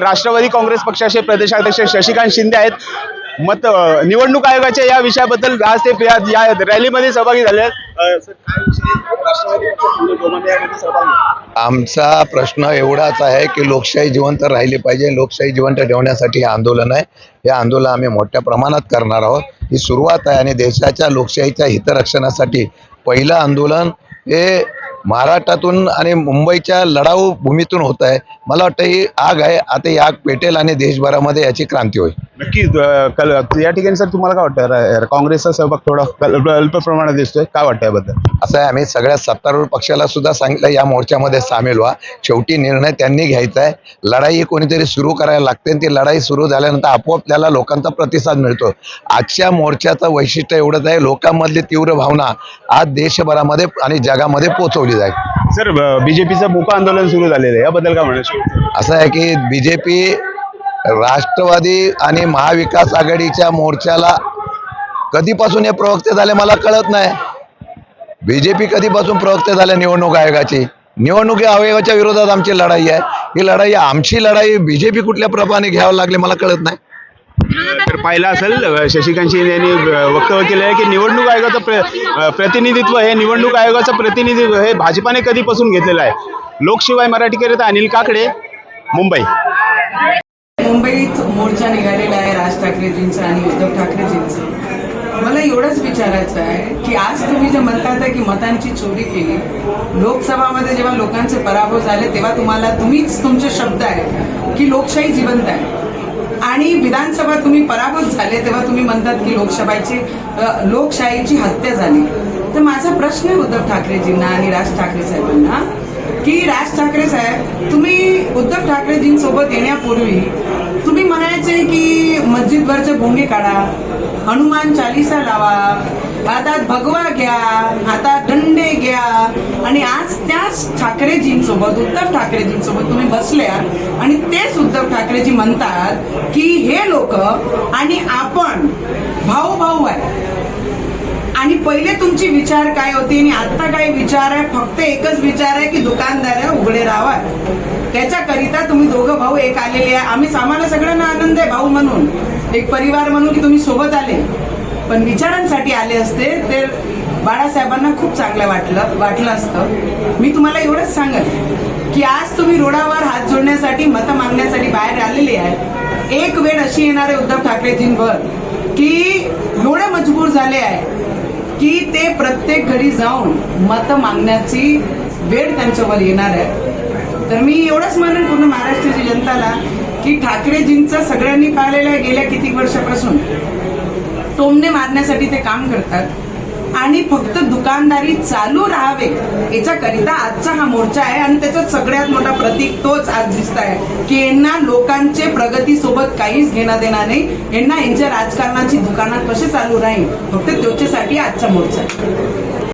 राष्ट्रवादी काँग्रेस पक्षाचे प्रदेशाध्यक्ष शशिकांत शिंदे आहेत. मत निवडणूक आयोगाच्या या विषयाबद्दल आज ते या रॅलीमध्ये सहभागी झाले. आमचा प्रश्न एवढाच आहे की लोकशाही जिवंत राहिली पाहिजे. लोकशाही जिवंत ठेवण्यासाठी हे आंदोलन आहे. हे आंदोलन आम्ही मोठ्या प्रमाणात करणार आहोत. ही सुरुवात आहे आणि देशाच्या लोकशाहीच्या हितरक्षणासाठी पहिलं आंदोलन हे महाराष्ट्रातून आणि मुंबईच्या लढाऊ भूमीतून होत आहे. मला वाटतं ही आग आहे. आता ही आग पेटेल आणि देशभरामध्ये याची क्रांती होईल. नक्की अ, कल या ठिकाणी सर तुम्हाला काय वाटतं? काँग्रेसचा सहभाग थोडा अल्प प्रमाणात दिसतोय. काय वाटतं याबद्दल? असं आहे आम्ही सगळ्या सत्तारूढ पक्षाला सुद्धा सांगितलं या मोर्चामध्ये सामील व्हा. शेवटी निर्णय त्यांनी घ्यायचा आहे. लढाई कोणीतरी सुरू करायला लागते आणि ती लढाई सुरू झाल्यानंतर आपोआप त्याला लोकांचा प्रतिसाद मिळतो. आजच्या मोर्चाचं वैशिष्ट्य एवढंच आहे लोकांमधली तीव्र भावना आज देशभरामध्ये आणि जगामध्ये पोहोचवली जाईल. सर बीजेपीचं मोठं आंदोलन सुरू झालेलं आहे. याबद्दल काय म्हणाल असं आहे की बी जे पी राष्ट्रवादी आणि महाविकास आघाडीच्या मोर्चाला कधीपासून हे प्रवक्ते झाले मला कळत नाही. बी जे पी कधीपासून प्रवक्ते झाले निवडणूक आयोगाची? निवडणूक आयोगाच्या विरोधात आमची लढाई आहे. ही लढाई आमची लढाई बी जे पी कुठल्या प्रमाणे घ्यावं लागली मला कळत नाही. तर पाहिलं असेल शशिकांत शिंदे यांनी वक्तव्य केलं आहे की निवडणूक आयोगाचं प्र प्रतिनिधित्व हे निवडणूक आयोगाचं प्रतिनिधित्व हे भाजपाने कधीपासून घेतलेलं आहे? लोकशिवाय मराठीकरिता अनिल काकडे मुंबई. मुंबईत मोर्चा निघालेला आहे राज ठाकरेजींचा आणि उद्धव ठाकरेजींचा. मला एवढंच विचारायचं आहे की आज तुम्ही जे म्हणतात की मतांची चोरी केली लोकसभामध्ये जेव्हा लोकांचे पराभव झाले तेव्हा तुम्हाला तुम्हीच तुमचे शब्द आहे की लोकशाही जिवंत आहे. आणि विधानसभा तुम्ही पराभूत झाले तेव्हा तुम्ही म्हणतात की लोकसभाची लोकशाहीची हत्या झाली. तर माझा प्रश्न आहे उद्धव ठाकरेजींना आणि राज ठाकरे साहेबांना की राज ठाकरे साहेब तुम्ही उद्धव ठाकरेजींसोबत येण्यापूर्वी तुम्ही की मस्जिदवरचे भोंगे काढा हनुमान चालिसा लावा हातात भगवा घ्या हातात दंडे घ्या. आणि आज त्याच ठाकरेजींसोबत उद्धव ठाकरेजींसोबत तुम्ही बसल्या आणि तेच उद्धव ठाकरेजी म्हणतात की हे लोक आणि आपण भाऊ भाऊ आहे. आणि पहिले तुमची विचार काय होती? आणि आता काय विचार आहे फक्त एकच विचार आहे की दुकानदार आहे उघडे राहावा. त्याच्याकरिता तुम्ही दोघं भाऊ एक आलेले आहे. आम्ही आम्हाला सगळ्यांना आनंद आहे भाऊ म्हणून. एक परिवार म्हणून की तुम्ही सोबत आले. पण विचारांसाठी आले असते तर बाळासाहेबांना खूप चांगलं वाटलं वाटलं असतं. मी तुम्हाला एवढंच सांगत की आज तुम्ही रोडावर हात जोडण्यासाठी मतं मागण्यासाठी बाहेर आलेले आहे. एक वेळ अशी येणार आहे उद्धव ठाकरेजींवर की एवढे मजबूर झाले आहे. की ते प्रत्येक घरी जाऊन मत मागण्याची वेळ त्यांच्यावर येणार आहे. तर मी एवढंच म्हणेन पूर्ण महाराष्ट्राची जनताला की ठाकरेजींचं सगळ्यांनी पाहिलेलं आहे गेल्या किती वर्षापासून. टोमणे मारण्यासाठी ते काम करतात. आणि फक्त दुकानदारी चालू राहावे याच्याकरिता आजचा हा मोर्चा आहे आणि त्याचा सगळ्यात मोठा प्रतीक तोच आज दिसत आहे की यांना लोकांचे प्रगतीसोबत काहीच घेणं देणार नाही यांना यांच्या राजकारणाची दुकानात कसे चालू राहील फक्त त्वचेसाठी आजचा मोर्चा आहे.